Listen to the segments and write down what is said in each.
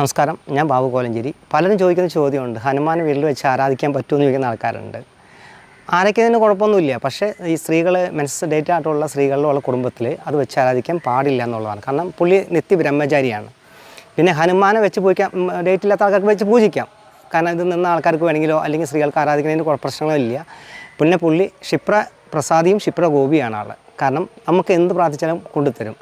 നമസ്കാരം ഞാൻ ബാബു കോലഞ്ചേരി. പലരും ചോദിക്കുന്ന ചോദ്യമുണ്ട് ഹനുമാൻ വീട്ടിൽ വെച്ച് ആരാധിക്കാൻ പറ്റുമെന്ന് ചോദിക്കുന്ന ആൾക്കാരുണ്ട്. ആരൊക്കെയതിന് കുഴപ്പമൊന്നുമില്ല പക്ഷേ ഈ സ്ത്രീകൾ മെൻസ് ഡേറ്റ് ആയിട്ടുള്ള സ്ത്രീകളിലുള്ള കുടുംബത്തിൽ അത് വെച്ച് ആരാധിക്കാൻ പാടില്ല എന്നുള്ളതാണ്. കാരണം പുള്ളി നിത്യ ബ്രഹ്മചാരിയാണ്. പിന്നെ ഹനുമാനെ വെച്ച് പൂജിക്കാം ഡേറ്റ് ഇല്ലാത്ത ആൾക്കാർക്ക് വെച്ച് പൂജിക്കാം. കാരണം ഇത് നിന്ന ആൾക്കാർക്ക് വേണമെങ്കിലോ അല്ലെങ്കിൽ സ്ത്രീകൾക്ക് ആരാധിക്കുന്നതിന് പ്രശ്നങ്ങളില്ല. പിന്നെ പുള്ളി ക്ഷിപ്ര പ്രസാദിയും ക്ഷിപ്ര ഗോപിയാണ് ആൾ കാരണം നമുക്ക് എന്ത് പ്രാർത്ഥിച്ചാലും കൊണ്ടുതരും.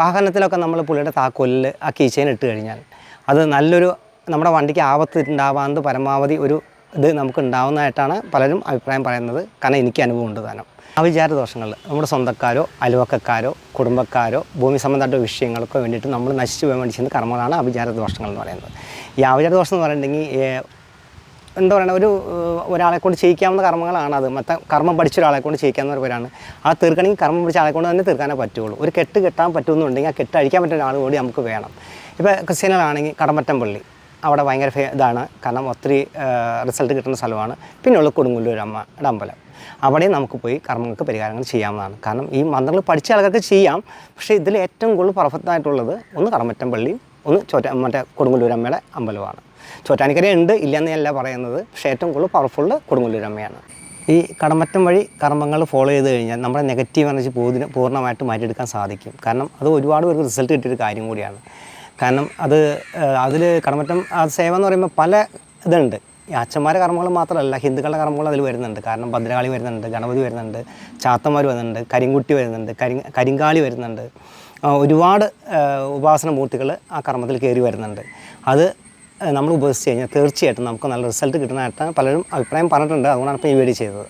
വാഹനത്തിലൊക്കെ നമ്മൾ പുള്ളിയുടെ താക്കോലിൽ ആ കീച്ചേൻ ഇട്ട് കഴിഞ്ഞാൽ. അത് നല്ലൊരു നമ്മുടെ വണ്ടിക്ക് ആപത്ത് ഉണ്ടാവാണ്ട് പരമാവധി ഒരു ഇത് നമുക്ക് ഉണ്ടാവുന്നതായിട്ടാണ് പലരും അഭിപ്രായം പറയുന്നത്. കാരണം എനിക്ക് അനുഭവം ഉണ്ട് താനും. അവിചാര ദോഷങ്ങൾ നമ്മുടെ സ്വന്തക്കാരോ അലുവക്കക്കാരോ കുടുംബക്കാരോ ഭൂമി സംബന്ധമായിട്ട് വിഷയങ്ങൾക്കോ വേണ്ടിയിട്ട് നമ്മൾ നശിച്ചു പോകാൻ വേണ്ടി ചെയ്യുന്ന കർമ്മങ്ങളാണ് അവിചാര ദോഷങ്ങൾ എന്ന് പറയുന്നത്. ഈ അവിചാര ദോഷം എന്ന് പറയുന്നുണ്ടെങ്കിൽ ഏഹ്, എന്താ പറയുക ഒരു ഒരാളെ കൊണ്ട് ചെയ്യിക്കാവുന്ന കർമ്മങ്ങളാണ് അത്. മറ്റേ കർമ്മം പഠിച്ച ഒരാളെ കൊണ്ട് ചെയ്യിക്കാവുന്ന ഒരു പേരാണ്. ആ തീർക്കണമെങ്കിൽ കർമ്മം പഠിച്ച ആളെ കൊണ്ട് തന്നെ തീർക്കാനേ പറ്റുള്ളൂ. ഒരു കെട്ട് കെട്ടാൻ പറ്റുമെന്നുണ്ടെങ്കിൽ ആ കെട്ട് അഴിക്കാൻ പറ്റുന്ന ഒരാൾ കൂടി നമുക്ക് വേണം. ഇപ്പോൾ ക്രിസ്ത്യാനികളാണെങ്കിൽ കടമറ്റം പള്ളി. അവിടെ ഭയങ്കര ഫേ ഇതാണ്. കാരണം ഒത്തിരി റിസൾട്ട് കിട്ടുന്ന സ്ഥലമാണ്. പിന്നെയുള്ള കൊടുങ്ങല്ലൂർ അമ്മയുടെ അമ്പലം അവിടെ നമുക്ക് പോയി കർമ്മങ്ങൾക്ക് പരിഹാരങ്ങൾ ചെയ്യാവുന്നതാണ്. കാരണം ഈ മന്ത്രങ്ങൾ പഠിച്ച ആൾക്കാർക്ക് ചെയ്യാം. പക്ഷേ ഇതിൽ ഏറ്റവും കൂടുതൽ പെർഫെക്റ്റ് ആയിട്ടുള്ളത് ഒന്ന് കടമറ്റം പള്ളിയും ഒന്ന് ചോറ്റ മറ്റേ കൊടുങ്ങല്ലൂർ അമ്മയുടെ അമ്പലമാണ്. ചോറ്റാനിക്കര ഉണ്ട് ഇല്ലെന്നല്ല പറയുന്നത്. പക്ഷേ ഏറ്റവും കൂടുതൽ പവർഫുള്ള് കൊടുങ്ങല്ലൂർ അമ്മയാണ്. ഈ കടമറ്റം വഴി കർമ്മങ്ങൾ ഫോളോ ചെയ്ത് കഴിഞ്ഞാൽ നമ്മുടെ നെഗറ്റീവ് എനർജി പൂർണ പൂർണമായിട്ട് മാറ്റിയെടുക്കാൻ സാധിക്കും. കാരണം അത് ഒരുപാട് പേർക്ക് റിസൾട്ട് കിട്ടിയൊരു കാര്യം കൂടിയാണ്. കാരണം അത് അതിൽ കടമറ്റം ആ സേവ എന്ന് പറയുമ്പോൾ പല ഇതുണ്ട്. ഈ അച്ഛന്മാരെ കർമ്മങ്ങൾ മാത്രമല്ല ഹിന്ദുക്കളുടെ കർമ്മങ്ങൾ അതിൽ വരുന്നുണ്ട്. കാരണം ഭദ്രകാളി വരുന്നുണ്ട് ഗണപതി വരുന്നുണ്ട് ചാത്തന്മാർ വരുന്നുണ്ട് കരിങ്കുട്ടി വരുന്നുണ്ട് കരി കരിങ്കാളി വരുന്നുണ്ട്. ഒരുപാട് ഉപാസന മൂർത്തികൾ ആ കർമ്മത്തിൽ കയറി വരുന്നുണ്ട്. അത് നമ്മൾ ഉപസിച്ച് കഴിഞ്ഞാൽ തീർച്ചയായിട്ടും നമുക്ക് നല്ല റിസൾട്ട് കിട്ടുന്നതായിട്ടാണ് പലരും അഭിപ്രായം പറഞ്ഞിട്ടുണ്ട്. അതുകൊണ്ടാണ് ഇപ്പോൾ ഈ വീഡിയോ ചെയ്തത്.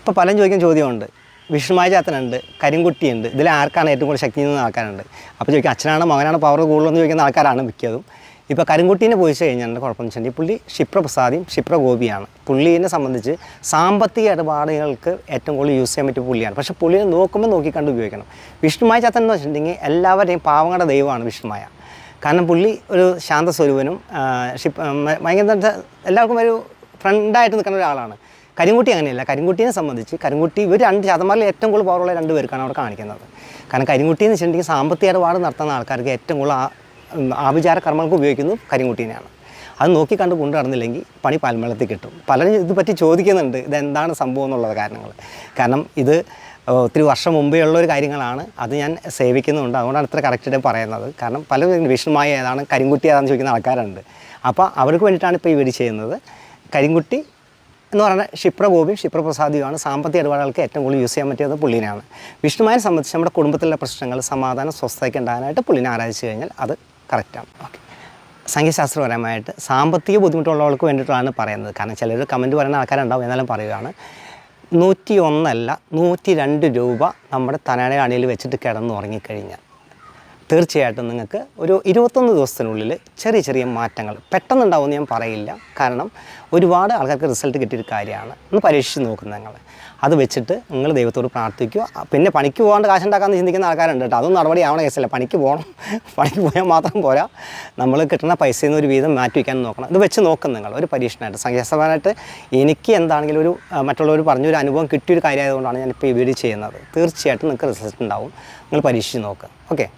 ഇപ്പോൾ പലരും ചോദിക്കാൻ ചോദ്യമുണ്ട്. വിഷ്ണുമായ ചാത്തനുണ്ട് കരിങ്കുട്ടിയുണ്ട്. ഇതിൽ ആർക്കാണ് ഏറ്റവും കൂടുതൽ ശക്തി നിന്ന് ആൾക്കാരുണ്ട്? അപ്പോൾ ചോദിക്കും അച്ഛനാണ് മകനാണ് പവർ കൂടുതലെന്ന് ചോദിക്കുന്ന ആൾക്കാരാണ് മിക്കതും. ഇപ്പോൾ കരിങ്കുട്ടീനെ പോയി കഴിഞ്ഞാൽ കുഴപ്പമെന്ന് വെച്ചിട്ടുണ്ടെങ്കിൽ പുള്ളി ക്ഷിപ്രപ്രസാദിയും ക്ഷിപ്രഗോപിയാണ്. പുള്ളീനെ സംബന്ധിച്ച് സാമ്പത്തിക ഇടപാടുകൾക്ക് ഏറ്റവും കൂടുതൽ യൂസ് ചെയ്യാൻ പറ്റിയ പുള്ളിയാണ്. പക്ഷേ പുള്ളിയെ നോക്കുമ്പോൾ നോക്കിക്കണ്ട് ഉപയോഗിക്കണം. വിഷ്ണുമായ ചാത്തൻ എന്ന് വെച്ചിട്ടുണ്ടെങ്കിൽ എല്ലാവരുടെയും പാവങ്ങളുടെ ദൈവമാണ് വിഷ്ണുമായ. കാരണം പുള്ളി ഒരു ശാന്തസ്വരൂപനും ആ, ഷിപ്പ് ഭയങ്കര എല്ലാവർക്കും ഒരു ഫ്രണ്ടായിട്ട് നിൽക്കുന്ന ഒരാളാണ്. കരിങ്കുട്ടി അങ്ങനെയല്ല. കരിങ്കുട്ടിയെ സംബന്ധിച്ച് കരിങ്കുട്ടി ഇവർ രണ്ട് ശതമാനം ഏറ്റവും കൂടുതൽ പവറുള്ള രണ്ട് പേർക്കാണ് അവിടെ കാണിക്കുന്നത്. കാരണം കരിങ്കുട്ടി എന്ന് വെച്ചിട്ടുണ്ടെങ്കിൽ സാമ്പത്തിക ഇടപാട് നടത്തുന്ന ആൾക്കാർക്ക് ഏറ്റവും കൂടുതൽ ആഭിചാര കർമ്മങ്ങൾക്ക് ഉപയോഗിക്കുന്നത് കരിങ്കുട്ടീനെയാണ്. അത് നോക്കി കണ്ട് കൊണ്ടു നടന്നില്ലെങ്കിൽ പണി പാൽമേളത്തിൽ കിട്ടും. പലരും ഇത് പറ്റി ചോദിക്കുന്നുണ്ട് ഇതെന്താണ് സംഭവം എന്നുള്ളത് കാരണങ്ങൾ കാരണം ഇത് ഒത്തിരി വർഷം മുമ്പേ ഉള്ള ഒരു കാര്യങ്ങളാണ്. അത് ഞാൻ സേവിക്കുന്നുണ്ട്. അതുകൊണ്ടാണ് ഇത്ര കറക്റ്റായിട്ട് പറയുന്നത്. കാരണം പലരും വിഷ്ണുമായ ഏതാണ് കരിങ്കുട്ടി ഏതാണെന്ന് ചോദിക്കുന്ന ആൾക്കാരുണ്ട്. അപ്പോൾ അവർക്ക് വേണ്ടിയിട്ടാണ് ഇപ്പോൾ ഈ വീഡിയോ ചെയ്യുന്നത്. കരിങ്കുട്ടി എന്ന് പറയുന്നത് ക്ഷിപ്രഗോപിയും ക്ഷിപ്രപ്രസാദിയുമാണ് സാമ്പത്തിക ഇടപാടുകൾക്ക് ഏറ്റവും കൂടുതൽ യൂസ് ചെയ്യാൻ പറ്റിയത് പുള്ളിനെയാണ്. വിഷ്ണുമായെ സംബന്ധിച്ച് നമ്മുടെ കുടുംബത്തിലെ പ്രശ്നങ്ങൾ സമാധാനം സ്വസ്ഥതയ്ക്ക് ഉണ്ടാകാനായിട്ട് പുള്ളിനെ ആരാധിച്ചു കഴിഞ്ഞാൽ അത് കറക്റ്റാണ് ഓക്കെ സംഖ്യശാസ്ത്രപരമായിട്ട് സാമ്പത്തിക ബുദ്ധിമുട്ടുള്ളവർക്ക് വേണ്ടിയിട്ടാണ് പറയുന്നത്. കാരണം ചിലർ കമന്റ് പറയുന്ന ആൾക്കാരുണ്ടാവും എന്നാലും പറയുകയാണ് നൂറ്റി ഒന്നല്ല നൂറ്റി രണ്ട് രൂപ നമ്മുടെ തനയുടെ അണിയിൽ വെച്ചിട്ട് കിടന്ന് ഉറങ്ങിക്കഴിഞ്ഞാൽ തീർച്ചയായിട്ടും നിങ്ങൾക്ക് ഒരു ഇരുപത്തൊന്ന് ദിവസത്തിനുള്ളിൽ ചെറിയ ചെറിയ മാറ്റങ്ങൾ പെട്ടെന്നുണ്ടാവുമെന്ന് ഞാൻ പറയില്ല. കാരണം ഒരുപാട് ആൾക്കാർക്ക് റിസൾട്ട് കിട്ടിയൊരു കാര്യമാണ്. ഒന്ന് പരീക്ഷിച്ച് നോക്കുന്നത് നിങ്ങൾ. അത് വെച്ചിട്ട് നിങ്ങൾ ദൈവത്തോട് പ്രാർത്ഥിക്കുക. പിന്നെ പണിക്ക് പോകാണ്ട് കാശുണ്ടാക്കാമെന്ന് ചിന്തിക്കുന്ന ആൾക്കാരുണ്ട് കേട്ടോ. അതൊന്നും നടപടി ആവണ കേസല്ല. പണിക്ക് പോകണം. പണിക്ക് പോയാൽ മാത്രം പോരാ. നമ്മൾ കിട്ടുന്ന പൈസയിൽ നിന്ന് ഒരു വീതം മാറ്റി വയ്ക്കാൻ നോക്കണം. ഇത് വെച്ച് നോക്കും നിങ്ങൾ. ഒരു പരീക്ഷണമായിട്ട്. സംഖ്യാസമായിട്ട് എനിക്ക് എന്താണെങ്കിലും ഒരു മറ്റുള്ളവർ പറഞ്ഞൊരു അനുഭവം കിട്ടിയൊരു കാര്യമായതുകൊണ്ടാണ് ഞാനിപ്പോൾ ഈ വീഡിയോ ചെയ്യുന്നത്. തീർച്ചയായിട്ടും നിങ്ങൾക്ക് റിസൾട്ട് ഉണ്ടാവും. നിങ്ങൾ പരീക്ഷിച്ച് നോക്കുക ഓക്കെ?